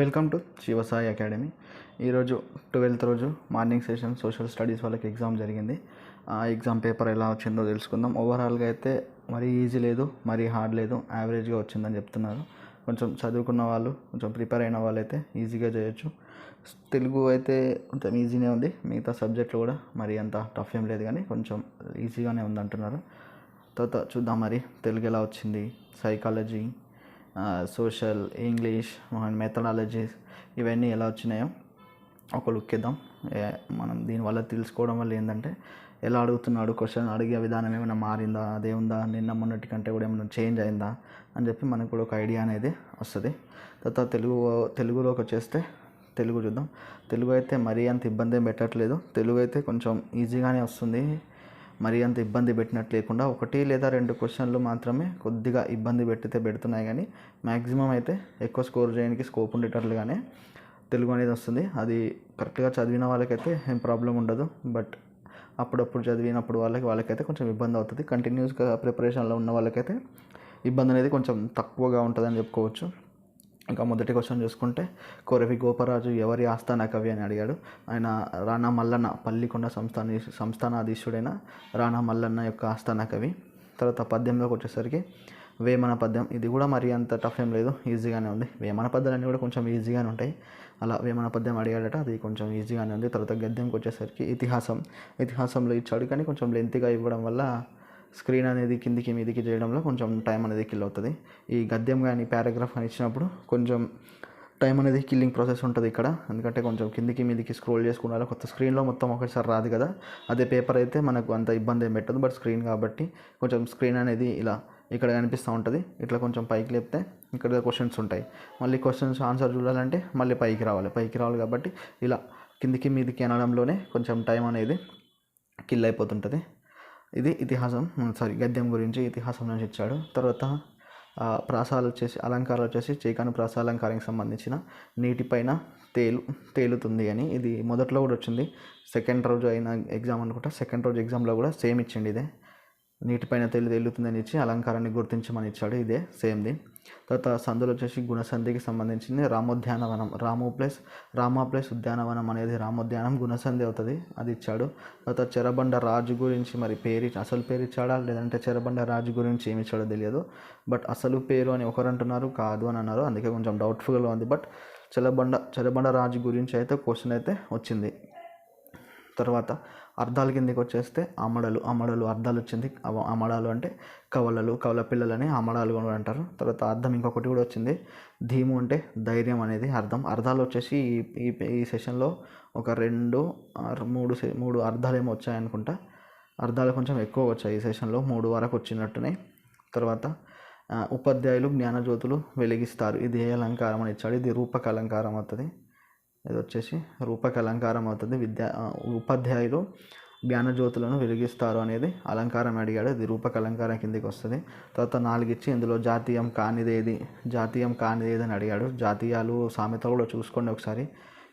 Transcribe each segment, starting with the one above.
Welcome to Shivasai academy. ఈరోజు twelfth రోజు morning session social studies వాళ్ళకి ఎగ్జామ్ జరిగింది. ఆ ఎగ్జామ్ పేపర్ ఎలా వచ్చిందో తెలుసుకుందాం. ఓవరాల్గా అయితే మరీ ఈజీ లేదు మరీ హార్డ్ లేదు యావరేజ్గా వచ్చిందని చెప్తున్నారు. కొంచెం చదువుకున్న వాళ్ళు కొంచెం ప్రిపేర్ అయిన వాళ్ళు అయితే ఈజీగా చేయొచ్చు. తెలుగు అయితే కొంచెం ఈజీనే ఉంది. మిగతా సబ్జెక్టులు కూడా మరి అంత టఫ్ ఏం లేదు కానీ కొంచెం ఈజీగానే ఉంది అంటున్నారు తర్వాత చూద్దాం మరి తెలుగు ఎలా వచ్చింది సైకాలజీ సోషల్ ఇంగ్లీష్ మెథడాలజీస్ ఇవన్నీ ఎలా వచ్చినాయో ఒక లుక్ ఇద్దాం. మనం దీనివల్ల తెలుసుకోవడం వల్ల ఏంటంటే ఎలా అడుగుతున్నాడు క్వశ్చన్ అడిగే విధానం ఏమైనా మారిందా అదే ఉందా నిన్న మొన్నటి కంటే కూడా ఏమైనా చేంజ్ అయిందా అని చెప్పి మనకు కూడా ఒక ఐడియా అనేది వస్తుంది. తర్వాత తెలుగు తెలుగులోకి వచ్చేస్తే తెలుగు చూద్దాం. తెలుగు అయితే మరీ అంత ఇబ్బంది ఏం పెట్టట్లేదు. తెలుగు అయితే కొంచెం ఈజీగానే వస్తుంది. మరి అంత ఇబ్బంది పెట్టినట్టు లేకుండా ఒకటి లేదా రెండు క్వశ్చన్లు మాత్రమే కొద్దిగా ఇబ్బంది పెట్టితే పెడుతున్నాయి కానీ మ్యాక్సిమం అయితే ఎక్కువ స్కోర్ చేయడానికి స్కోప్ ఉండేటట్లుగానే తెలుగు అనేది వస్తుంది. అది కరెక్ట్గా చదివిన వాళ్ళకైతే ఏం ప్రాబ్లం ఉండదు. బట్ అప్పుడప్పుడు చదివినప్పుడు వాళ్ళకి వాళ్ళకైతే కొంచెం ఇబ్బంది అవుతుంది. కంటిన్యూస్గా ప్రిపరేషన్లో ఉన్న వాళ్ళకైతే ఇబ్బంది అనేది కొంచెం తక్కువగా ఉంటుందని చెప్పుకోవచ్చు. ఇంకా మొదటి క్వశ్చన్ చూసుకుంటే కొరవి గోపరాజు ఎవరి ఆస్థాన కవి అని అడిగాడు. ఆయన రాణా మల్లన్న పల్లికొండ సంస్థాన సంస్థానాధీశుడైన రాణా మల్లన్న యొక్క ఆస్థాన కవి. తర్వాత పద్యంలోకి వచ్చేసరికి వేమన పద్యం. ఇది కూడా మరి అంత టఫ్ ఏం లేదు ఈజీగానే ఉంది. వేమన పద్యాలన్నీ కూడా కొంచెం ఈజీగానే ఉంటాయి. అలా వేమన పద్యం అడిగాడట అది కొంచెం ఈజీగానే ఉంది. తర్వాత గద్యంకి వచ్చేసరికి ఇతిహాసం. ఇతిహాసంలో ఇచ్చాడు కానీ కొంచెం లెంతిగా ఇవ్వడం వల్ల స్క్రీన్ అనేది కిందికి మీదికి చేయడంలో కొంచెం టైం అనేది కిల్ అవుతుంది. ఈ గద్యం కానీ పారాగ్రాఫ్ కానీ ఇచ్చినప్పుడు కొంచెం టైం అనేది కిల్లింగ్ ప్రాసెస్ ఉంటుంది ఇక్కడ. ఎందుకంటే కొంచెం కిందికి మీదికి స్క్రోల్ చేసుకున్నారా కొత్త స్క్రీన్లో మొత్తం ఒకసారి రాదు కదా. అదే పేపర్ అయితే మనకు అంత ఇబ్బంది ఏం పెట్టదు. బట్ స్క్రీన్ కాబట్టి కొంచెం స్క్రీన్ అనేది ఇలా ఇక్కడ కనిపిస్తూ ఉంటుంది. ఇట్లా కొంచెం పైకి లేపితే ఇక్కడ క్వశ్చన్స్ ఉంటాయి. మళ్ళీ క్వశ్చన్స్ ఆన్సర్ చూడాలంటే మళ్ళీ పైకి రావాలి. పైకి రావాలి కాబట్టి ఇలా కిందికి మీదికి అనడంలోనే కొంచెం టైం అనేది కిల్ అయిపోతుంటుంది. ఇది ఇతిహాసం. సారీ గద్యం గురించి ఇతిహాసం నుంచి ఇచ్చాడు తర్వాత ప్రాసాలు వచ్చేసి అలంకారాలు వచ్చేసి చైకాను ప్రాసాలంకారానికి సంబంధించిన నీటిపైన తేలు తేలుతుంది అని. ఇది మొదట్లో కూడా వచ్చింది. సెకండ్ రోజు అయిన ఎగ్జామ్ అనుకుంటా. సెకండ్ రోజు ఎగ్జామ్లో కూడా సేమ్ ఇచ్చిండి ఇదే. నీటిపైన తేలి తేలుతుందని ఇచ్చి అలంకారాన్ని గుర్తించమని ఇచ్చాడు. ఇదే సేమ్ది తర్వాత సందులో వచ్చేసి గుణసంధికి సంబంధించింది రామోద్యానవనం రాము ప్లస్ రామ ప్లస్ ఉద్యానవనం అనేది రామోద్యానం గుణసంధి అవుతుంది అది ఇచ్చాడు. తర్వాత చెరబండ రాజు గురించి మరి పేరు ఇచ్చి- అసలు పేరు ఇచ్చాడా? లేదంటే చెరబండ రాజు గురించి ఏమి ఇచ్చాడో తెలియదు. బట్ అసలు పేరు అని ఒకరు అంటున్నారు కాదు అని అన్నారు. అందుకే కొంచెం డౌట్ఫుల్గా ఉంది. బట్ చెరబండ చెరబండ రాజు గురించి అయితే క్వశ్చన్ అయితే వచ్చింది. తర్వాత అర్థాల కిందకి వచ్చేస్తే అమడలు అమడలు అర్థాలు వచ్చింది. అమడాలు అంటే కవలలు కవల పిల్లలని అమడాలు కూడా అంటారు. తర్వాత అర్థం ఇంకొకటి కూడా వచ్చింది. ధీము అంటే ధైర్యం అనేది అర్థం. అర్థాలు వచ్చేసి ఈ ఈ సెషన్లో ఒక రెండు మూడు సె- మూడు అర్థాలు ఏమో వచ్చాయనుకుంటా అర్థాలు కొంచెం ఎక్కువ వచ్చాయి ఈ సెషన్లో మూడు వరకు వచ్చినట్టునే. తర్వాత ఉపాధ్యాయులు జ్ఞానజ్యోతులు వెలిగిస్తారు. ఇది ఏ అలంకారం అని ఇచ్చాడు? ఇది రూపక అలంకారం అవుతుంది. ఇది వచ్చేసి రూపక అలంకారం అవుతుంది విద్యా ఉపాధ్యాయులు జ్ఞానజ్యోతులను వెలిగిస్తారు అనేది అలంకారం అడిగాడు. ఇది రూపక అలంకారం కిందికి వస్తుంది తర్వాత నాలుగిచ్చి ఇందులో జాతీయం కానిదేది జాతీయం కానిదేది అని అడిగాడు. జాతీయాలు సామెతలు కూడా చూసుకోండి ఒకసారి.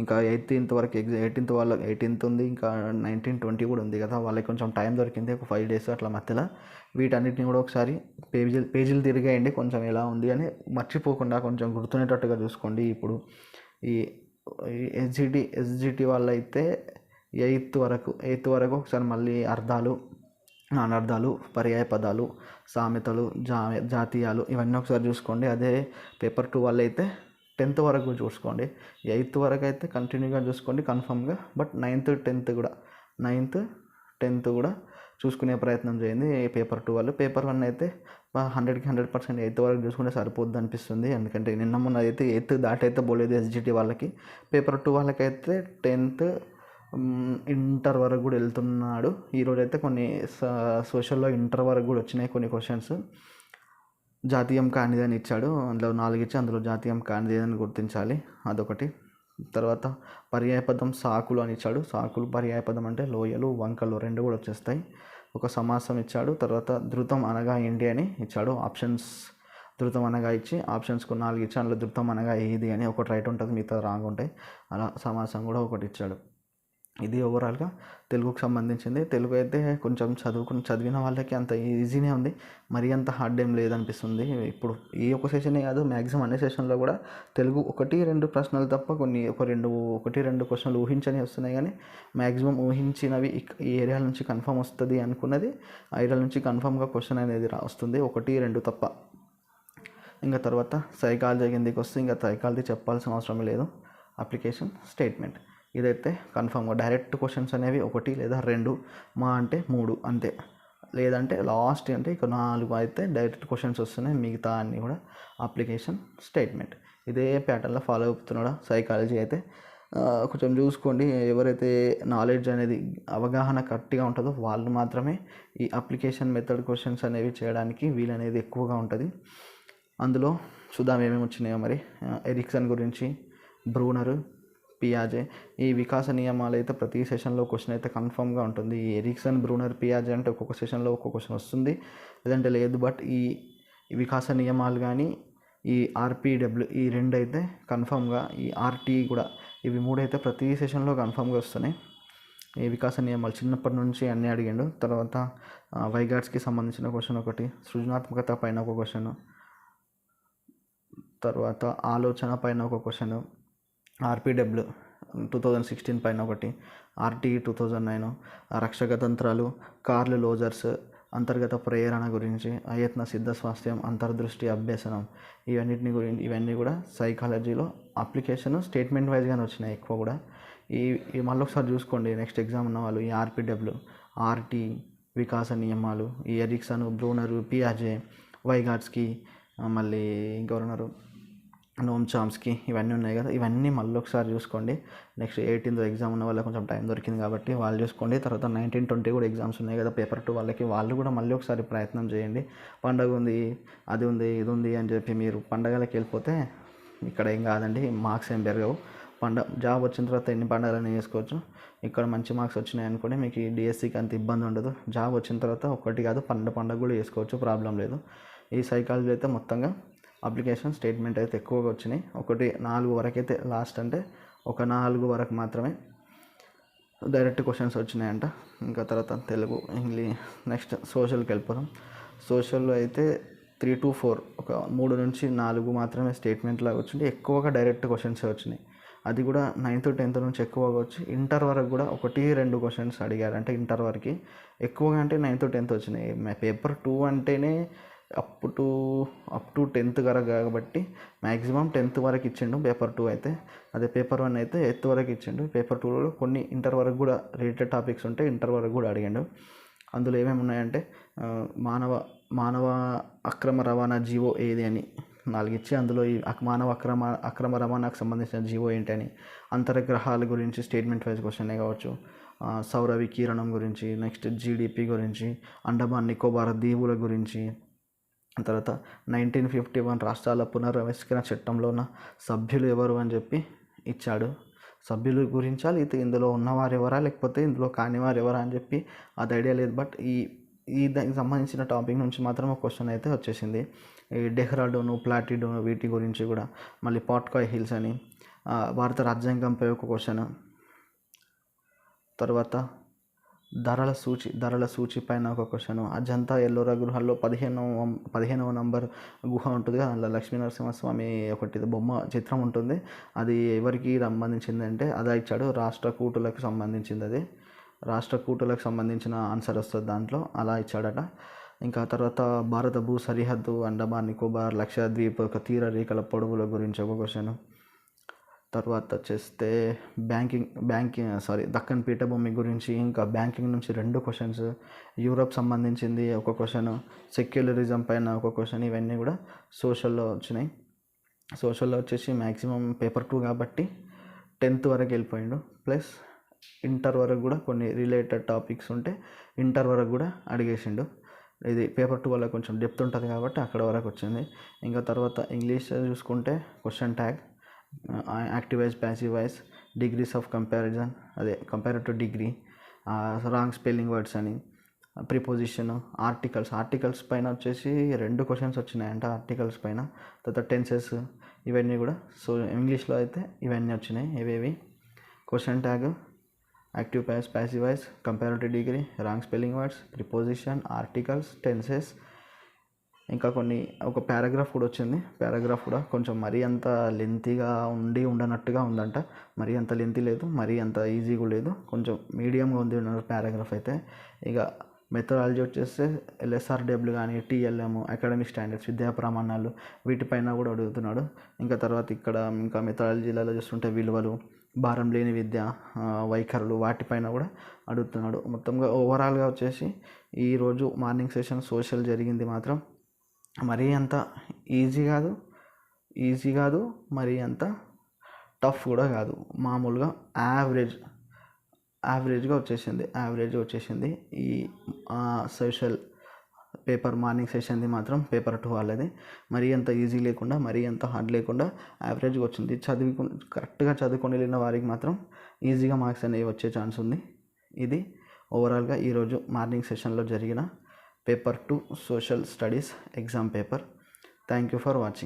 ఇంకా ఎయిటీన్త్ వరకు ఎగ్జా ఎయిటీన్త్ వాళ్ళ ఎయిటీన్త్ ఉంది ఇంకా నైన్టీన్ ట్వంటీ కూడా ఉంది కదా. వాళ్ళకి కొంచెం టైం దొరికింది ఒక ఫైవ్ డేస్ అట్లా మధ్యలో. వీటన్నిటిని కూడా ఒకసారి పేజీలు పేజీలు తిరిగేయండి కొంచెం ఎలా ఉంది అని మర్చిపోకుండా కొంచెం గుర్తునేటట్టుగా చూసుకోండి ఇప్పుడు. ఈ ఎస్జిటి ఎస్జిటి వాళ్ళైతే ఎయిత్ వరకు ఎయిత్ వరకు ఒకసారి మళ్ళీ అర్థాలు అనర్థాలు పర్యాయ పదాలు సామెతలు జా జాతీయాలు ఇవన్నీ ఒకసారి చూసుకోండి. అదే పేపర్ టూ వాళ్ళు అయితే టెన్త్ వరకు చూసుకోండి. ఎయిత్ వరకు అయితే కంటిన్యూగా చూసుకోండి కన్ఫామ్గా. బట్ నైన్త్ టెన్త్ కూడా నైన్త్ టెన్త్ కూడా చూసుకునే ప్రయత్నం చేయండి. పేపర్ టూ వాళ్ళు పేపర్ వన్ అయితే హండ్రెడ్కి హండ్రెడ్ పర్సెంట్ ఎయిత్ వరకు చూసుకుంటే సరిపోద్ది అనిపిస్తుంది. ఎందుకంటే నిన్న మొన్న అయితే ఎయిత్ దాటైతే పోలేదు ఎస్జిటి వాళ్ళకి. పేపర్ టూ వాళ్ళకైతే టెన్త్ ఇంటర్ వరకు కూడా వెళ్తున్నాడు. ఈరోజు అయితే కొన్ని సోషల్లో ఇంటర్ వరకు కూడా వచ్చినాయి కొన్ని క్వశ్చన్స్. జాతీయం కానిది అని ఇచ్చాడు. అందులో నాలుగు ఇచ్చి అందులో జాతీయం కానిది అని గుర్తించాలి. అదొకటి. తర్వాత పర్యాయపదం సాకులు అని ఇచ్చాడు. సాకులు పర్యాయపదం అంటే లోయలు వంకలు రెండు కూడా వచ్చేస్తాయి. ఒక సమాసం ఇచ్చాడు. తర్వాత ధృతం అనగా ఏంటి అని ఇచ్చాడు. ఆప్షన్స్ ధృతం అనగా ఇచ్చి ఆప్షన్స్కు నాలుగు ఇచ్చి అందులో ధృతం అనగా ఏది అని ఒకటి రైట్ ఉంటుంది మిగతా రాంగ్ ఉంటాయి. అలా సమాసం కూడా ఒకటి ఇచ్చాడు. ఇది ఓవరాల్గా తెలుగుకు సంబంధించింది. తెలుగు అయితే కొంచెం చదువుకుని చదివిన వాళ్ళకి అంత ఈజీనే ఉంది. మరీ అంత హార్డ్ ఏం లేదనిపిస్తుంది. ఇప్పుడు ఈ ఒక సెషనే కాదు మ్యాక్సిమం అన్ని సెషన్లో కూడా తెలుగు ఒకటి రెండు ప్రశ్నలు తప్ప కొన్ని ఒక రెండు ఒకటి రెండు క్వశ్చన్లు ఊహించని వస్తున్నాయి. కానీ మ్యాక్సిమం ఊహించినవి ఈ ఏరియాల నుంచి కన్ఫర్మ్ వస్తుంది అనుకున్నది ఆ ఏరియాల నుంచి కన్ఫర్మ్గా క్వశ్చన్ అనేది రా వస్తుంది. ఒకటి రెండు తప్ప. ఇంకా తర్వాత సైకాలజీ కిందకి వస్తే ఇంకా సైకాలజీ చెప్పాల్సిన అవసరం లేదు. అప్లికేషన్ స్టేట్మెంట్ ఇదైతే కన్ఫామ్గా డైరెక్ట్ క్వశ్చన్స్ అనేవి ఒకటి లేదా రెండు మా అంటే మూడు అంతే. లేదంటే లాస్ట్ అంటే ఇక నాలుగు అయితే డైరెక్ట్ క్వశ్చన్స్ వస్తున్నాయి మిగతా అన్నీ కూడా అప్లికేషన్ స్టేట్మెంట్ ఇదే ప్యాటర్న్లో ఫాలో అవుతున్నాడు సైకాలజీ అయితే. కొంచెం చూసుకోండి ఎవరైతే నాలెడ్జ్ అనేది అవగాహన కరెక్ట్గా ఉంటుందో వాళ్ళు మాత్రమే ఈ అప్లికేషన్ మెథడ్ క్వశ్చన్స్ అనేవి చేయడానికి వీలనేది ఎక్కువగా ఉంటుంది. అందులో చూద్దాం ఏమేమి వచ్చినాయో మరి. ఎరిక్సన్ గురించి బ్రూనరు పియాజే. ఈ వికాస నియమాలు అయితే ప్రతి సెషన్లో క్వశ్చన్ అయితే కన్ఫామ్గా ఉంటుంది. ఈ ఎరిక్సన్ బ్రూనర్ పియాజే అంటే ఒక్కొక్క సెషన్లో ఒక్కొక్క క్వశ్చన్ వస్తుంది. లేదంటే లేదు బట్ ఈ వికాస నియమాలు కానీ ఈ ఆర్పిడబ్ల్యూ ఈ రెండు అయితే కన్ఫామ్గా ఈ ఆర్టీ కూడా ఇవి మూడు అయితే ప్రతి సెషన్లో కన్ఫామ్గా వస్తున్నాయి. ఈ వికాస నియమాలు చిన్నప్పటి నుంచి అన్నీ అడిగాడు. తర్వాత వైగాడ్స్కి వైగాట్స్కి సంబంధించిన క్వశ్చన్ ఒకటి సృజనాత్మకత పైన ఒక క్వశ్చన్ తర్వాత ఆలోచన పైన ఒక question RPW two thousand sixteen పైన ఒకటి RT two thousand oh nine రక్షక తంత్రాలు కార్లు లోజర్స్ అంతర్గత ప్రేరణ గురించి అయత్న సిద్ధ స్వాస్థ్యం అంతర్దృష్టి అభ్యసనం ఇవన్నిటిని గురించి ఇవన్నీ కూడా సైకాలజీలో అప్లికేషన్ స్టేట్మెంట్ వైజ్గానే వచ్చినాయి ఎక్కువ కూడా. ఈ ఈ మళ్ళీ ఒకసారి చూసుకోండి నెక్స్ట్ ఎగ్జామ్ ఉన్న వాళ్ళు ఈ ఆర్పిడబ్ల్యూ ఆర్టీ వికాస నియమాలు ఈ ఎరిక్సన్ బ్రూనరు పియాజే వైగాట్స్కి మళ్ళీ ఇంకెవరున్నారు నోమ్ చామ్స్కి ఇవన్నీ ఉన్నాయి కదా. ఇవన్నీ మళ్ళీ ఒకసారి చూసుకోండి. నెక్స్ట్ ఎయిటీన్త్ ఎగ్జామ్ ఉన్న వాళ్ళకి కొంచెం టైం దొరికింది కాబట్టి వాళ్ళు చూసుకోండి. తర్వాత నైన్టీన్ ట్వంటీ కూడా ఎగ్జామ్స్ ఉన్నాయి కదా పేపర్ టూ వాళ్ళకి. వాళ్ళు కూడా మళ్ళీ ఒకసారి ప్రయత్నం చేయండి. పండగ ఉంది అది ఉంది ఇది ఉంది అని చెప్పి మీరు పండగలకి వెళ్ళిపోతే ఇక్కడ ఏం కాదండి మార్క్స్ ఏం పెరగవు. పండ జాబ్ వచ్చిన తర్వాత ఎన్ని పండుగలని చేసుకోవచ్చు. ఇక్కడ మంచి మార్క్స్ వచ్చినాయి అనుకోండి మీకు ఈ డిఎస్సికి అంత ఇబ్బంది ఉండదు. జాబ్ వచ్చిన తర్వాత ఒకటి కాదు పండ పండగ కూడా చేసుకోవచ్చు ప్రాబ్లం లేదు. ఈ సైకాలజీ అయితే మొత్తంగా అప్లికేషన్ స్టేట్మెంట్ అయితే ఎక్కువగా వచ్చినాయి. ఒకటి నాలుగు వరకు అయితే లాస్ట్ అంటే ఒక నాలుగు వరకు మాత్రమే డైరెక్ట్ క్వశ్చన్స్ వచ్చినాయంట. ఇంకా తర్వాత తెలుగు ఇంగ్లీష్ నెక్స్ట్ సోషల్కి వెళ్ళిపోదాం. సోషల్లో అయితే త్రీ టు ఫోర్ ఒక మూడు నుంచి నాలుగు మాత్రమే స్టేట్మెంట్ లాగా వచ్చింది. ఎక్కువగా డైరెక్ట్ క్వశ్చన్స్ వచ్చినాయి. అది కూడా నైన్త్ టెన్త్ నుంచి ఎక్కువగా వచ్చి ఇంటర్ వరకు కూడా ఒకటి రెండు క్వశ్చన్స్ అడిగారు. అంటే ఇంటర్ వరకు ఎక్కువగా అంటే నైన్త్ టెన్త్ వచ్చినాయి. పేపర్ టూ అంటేనే up to up to tenth వరకు కాబట్టి మ్యాక్సిమం టెన్త్ వరకు ఇచ్చిండు పేపర్ టూ అయితే. అదే పేపర్ వన్ అయితే ఎయిత్ వరకు ఇచ్చిండు. పేపర్ టూలో కొన్ని ఇంటర్ వరకు కూడా రిలేటెడ్ టాపిక్స్ ఉంటే ఇంటర్ వరకు కూడా అడిగాడు. అందులో ఏమేమి ఉన్నాయంటే మానవ మానవ అక్రమ రవాణా జీవో ఏది అని నాలుగు ఇచ్చి అందులో ఈ మానవ అక్రమ అక్రమ రవాణాకు సంబంధించిన జీవో ఏంటి అని అంతర్గ్రహాల గురించి స్టేట్మెంట్ వైజ్ క్వశ్చనే కావచ్చు సౌర వికిరణం గురించి నెక్స్ట్ జీడిపి గురించి అండమాన్ నికోబార్ దీవుల గురించి తర్వాత నైన్టీన్ ఫిఫ్టీ వన్ రాష్ట్రాల పునర్వ్యవస్థీకరణ చట్టంలో ఉన్న సభ్యులు ఎవరు అని చెప్పి ఇచ్చాడు. సభ్యుల గురించా లేకపోతే ఇందులో ఉన్నవారు ఎవరా లేకపోతే ఇందులో కానివారు ఎవరా అని చెప్పి అది ఐడియా లేదు. బట్ ఈ ఈ దానికి సంబంధించిన టాపిక్ నుంచి మాత్రం ఒక క్వశ్చన్ అయితే వచ్చేసింది. ఈ డెహ్రాడోను ప్లాటిడోను వీటి గురించి కూడా. మళ్ళీ పాట్కాయ్ హిల్స్ అని భారత రాజ్యాంగంపై ఒక క్వశ్చన్. తర్వాత ధరల సూచి ధరల సూచి పైన ఒక క్వశ్చన్ అజంతా ఎల్లోరా గృహాల్లో పదిహేనవ పదిహేనవ నంబర్ గుహ ఉంటుంది కదా అందులో లక్ష్మీ నరసింహస్వామి ఒకటి బొమ్మ చిత్రం ఉంటుంది. అది ఎవరికి సంబంధించింది అంటే అదే ఇచ్చాడు. రాష్ట్ర కూటులకు సంబంధించింది అది. రాష్ట్ర కూటులకు సంబంధించిన ఆన్సర్ వస్తుంది దాంట్లో. అలా ఇచ్చాడట. ఇంకా తర్వాత భారత భూ సరిహద్దు అండమాన్ నికోబార్ లక్షద్వీప్ ఒక తీర రేఖల పొడవుల గురించి ఒక క్వశ్చన్ తర్వాత వచ్చేస్తే బ్యాంకింగ్ బ్యాంకింగ్ సారీ దక్కన్ పీఠభూమి గురించి ఇంకా బ్యాంకింగ్ నుంచి రెండు క్వశ్చన్స్ యూరప్ సంబంధించింది ఒక క్వశ్చన్ సెక్యులరిజం పైన ఒక క్వశ్చన్ ఇవన్నీ కూడా సోషల్లో వచ్చినాయి. సోషల్లో వచ్చేసి మ్యాక్సిమం పేపర్ టూ కాబట్టి టెన్త్ వరకు వెళ్ళిపోయిండు. ప్లస్ ఇంటర్ వరకు కూడా కొన్ని రిలేటెడ్ టాపిక్స్ ఉంటే ఇంటర్ వరకు కూడా అడిగేసిండు. ఇది పేపర్ టూ వల్ల కొంచెం డెప్త్ ఉంటుంది కాబట్టి అక్కడ వరకు వచ్చింది. ఇంకా తర్వాత ఇంగ్లీష్ చూసుకుంటే question tag active wise passive wise degrees of comparison అదే comparative degree wrong spelling words అని ప్రిపోజిషన్ ఆర్టికల్స్ ఆర్టికల్స్ పైన వచ్చేసి రెండు క్వశ్చన్స్ వచ్చినాయంట ఆర్టికల్స్ పైన. తర్వాత టెన్సెస్ ఇవన్నీ కూడా. సో ఇంగ్లీష్లో అయితే ఇవన్నీ వచ్చినాయి. ఇవేవి question tag active pass passive voice comparative degree wrong spelling words preposition articles tenses ఇంకా కొన్ని ఒక పారాగ్రాఫ్ కూడా వచ్చింది. పారాగ్రాఫ్ కూడా కొంచెం మరీ అంత లెంతీగా ఉండి ఉండనట్టుగా ఉందంట. మరీ అంత లెంతీ లేదు మరీ అంత ఈజీగా లేదు. కొంచెం మీడియంగా ఉంది పారాగ్రాఫ్ అయితే. ఇక మెథడాలజీ వచ్చేస్తే ఎల్ఎస్ఆర్డబ్ల్యూ కానీ టీఎల్ఎం అకాడమిక్ స్టాండర్డ్స్ విద్యా ప్రమాణాలు వీటిపైన కూడా అడుగుతున్నాడు. ఇంకా తర్వాత ఇక్కడ ఇంకా మెథడాలజీలలో చూస్తుంటే విలువలు భారం లేని విద్య వైఖరులు వాటిపైన కూడా అడుగుతున్నాడు. మొత్తంగా ఓవరాల్గా వచ్చేసి ఈరోజు మార్నింగ్ సెషన్ సోషల్ జరిగింది మాత్రం మరీ అంత ఈజీ కాదు ఈజీ కాదు మరీ అంత టఫ్ కూడా కాదు. మామూలుగా యావరేజ్ యావరేజ్గా వచ్చేసింది యావరేజ్గా వచ్చేసింది. ఈ సోషల్ పేపర్ మార్నింగ్ సెషన్ది మాత్రం పేపర్ టూ వాళ్ళది. మరీ అంత ఈజీ లేకుండా మరీ అంత హార్డ్ లేకుండా యావరేజ్గా వచ్చింది. చదువుకు కరెక్ట్గా చదువుకొని వెళ్ళిన వారికి మాత్రం ఈజీగా మార్క్స్ అనేవి వచ్చే ఛాన్స్ ఉంది. ఇది ఓవరాల్గా ఈరోజు మార్నింగ్ సెషన్లో జరిగిన paper 2 social studies exam paper. Thank you for watching.